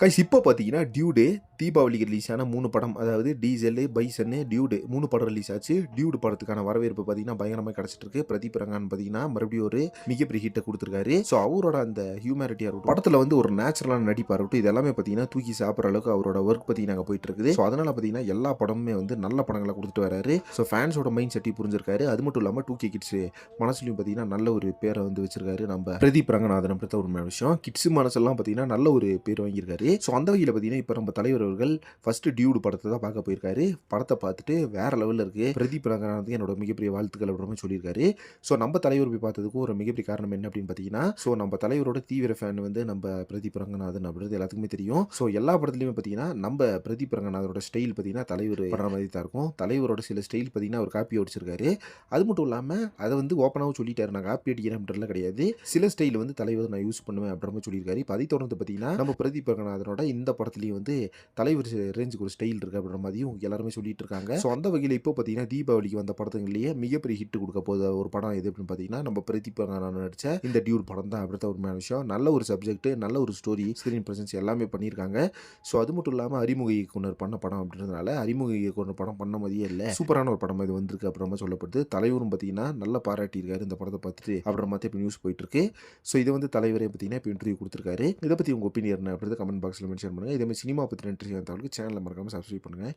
Guys இப்போ பார்த்தீங்கன்னா dude தீபாவளிக்கு ரிலீஸ் ஆன மூணு படம் அதாவது டீசல் பைசன்னு டியூடு மூணு படம் ரிலீஸ் ஆச்சு. டியூடு படத்துக்கான வரவேற்பு பார்த்தீங்கன்னா பயங்கரமாக கிடச்சிட்டு இருக்கு பிரதீப் ரங்கான் பார்த்தீங்கன்னா மறுபடியும் ஒரு மிகப்பெரிய ஹிட்டை கொடுத்துருக்காரு. ஸோ அவரோட அந்த ஹியூமனிட்டியாக இருக்கட்டும் படத்தில் வந்து ஒரு நேச்சுரலான நடிப்பாக இருக்கட்டும் இது எல்லாமே பார்த்தீங்கன்னா தூக்கி சாப்பிட்ற அளவுக்கு அவரோட ஒர்க் பார்த்தீங்கன்னா நாங்கள் போயிட்டு இருக்குது ஸோ அதனால் பார்த்தீங்கன்னா எல்லா படமுமே வந்து நல்ல படங்களை கொடுத்துட்டு வராரு. ஸோ ஃபேன்ஸோட மைண்ட் செட்டி புரிஞ்சிருக்காரு. அது மட்டும் இல்லாமல் டூ கே கிட்ஸ் மனசுலையும் பார்த்தீங்கன்னா நல்ல ஒரு பேரை வந்து வச்சிருக்காரு. நம்ம பிரதீப் ரங்கநாதன் அப்படி ஒரு விஷயம் கிட்ஸ் மனசெல்லாம் பார்த்தீங்கன்னா நல்ல ஒரு பேர் வாங்கியிருக்காரு. ஸோ அந்த வகையில் பார்த்தீங்கன்னா இப்போ நம்ம தலைவர் அவர்கள் ஃபர்ஸ்ட் டியூடு படத்தை தான் பார்க்க போயிருக்காரு. படத்தை பார்த்துட்டு வேற லெவலில் இருக்கு. பிரதீப் நகரானது என்னோட மிகப்பெரிய வாழ்த்துக்கள் அப்படின்னு சொல்லியிருக்காரு. ஸோ நம்ம தலைவர் போய் பார்த்ததுக்கு ஒரு மிகப்பெரிய காரணம் என்ன அப்படின்னு பார்த்தீங்கன்னா ஸோ நம்ம தலைவரோட தீவிர ஃபேன் வந்து நம்ம பிரதீப் ரங்கநாதன் அப்படின்றது எல்லாத்துக்குமே தெரியும். ஸோ எல்லா படத்துலையுமே பார்த்தீங்கன்னா நம்ம பிரதீப் ரங்கநாதனோட ஸ்டைல் பார்த்தீங்கன்னா தலைவர் படுற மாதிரி தான் இருக்கும். தலைவரோட சில ஸ்டைல் பார்த்தீங்கன்னா அவர் காப்பி அடிச்சிருக்காரு. அது மட்டும் இல்லாமல் அதை வந்து ஓப்பனாகவும் சொல்லிட்டாரு. நான் காப்பி அடிக்கிறேன் அப்படின்றதுலாம் கிடையாது. சில ஸ்டைல் வந்து தலைவர் நான் யூஸ் பண்ணுவேன் அப்படின்ற மாதிரி சொல்லியிருக்காரு. இப்போ அதை தொடர்ந்து பார்த்தீங்கன்னா நம்ம பிரதீப் அதனோட இந்த படத்துலேயும் வந்து தலைவர் ரேஞ்சுக்கு ஒரு ஸ்டைல் இருக்கு அப்படின்ற மாதிரியும் எல்லாருமே சொல்லிட்டு இருக்காங்க ஸோ அந்த வகையில் இப்போ பார்த்தீங்கன்னா தீபாவளிக்கு வந்த படத்துங்களையே மிகப்பெரிய ஹிட் கொடுக்க போத ஒரு படம் எது அப்படின்னு பார்த்தீங்கன்னா நம்ம பிரதீப் நான் நடிச்ச இந்த டியூட் படம் தான். அப்படித்த ஒரு விஷயம் நல்ல ஒரு சப்ஜெக்ட் நல்ல ஒரு ஸ்டோரி ஸ்க்ரீன் பிரசன்ஸ் எல்லாமே பண்ணியிருக்காங்க. ஸோ அது மட்டும் இல்லாமல் அறிமுக இயக்குனர் பண்ண படம் அப்படின்றதுனால அறிமுக இயக்குனர் படம் பண்ண மாதிரியே இல்லை. சூப்பரான ஒரு படம் இது வந்திருக்கு அப்படின்ற மாதிரி சொல்லப்படுது. தலைவரும் பார்த்தீங்கன்னா நல்ல பாராட்டியிருக்காரு இந்த படத்தை பார்த்துட்டு அப்படின்ற மாதிரி இப்போ நியூஸ் போயிட்டு இருக்கு. ஸோ இதை வந்து தலைவரே பார்த்தீங்கன்னா இப்போ இன்டர்வியூ கொடுத்துருக்காரு. இதை பற்றி உங்கள் ஒப்பீனியன் என்ன அப்படின்றத கமெண்ட் பாக்ஸில் மென்ஷன் பண்ணுங்கள் இதே மாதிரி சினிமா பற்றி நன்றி தகவலுக்கு சேனலில் மறக்காமல் சப்ஸ்கிரைப் பண்ணுங்கள்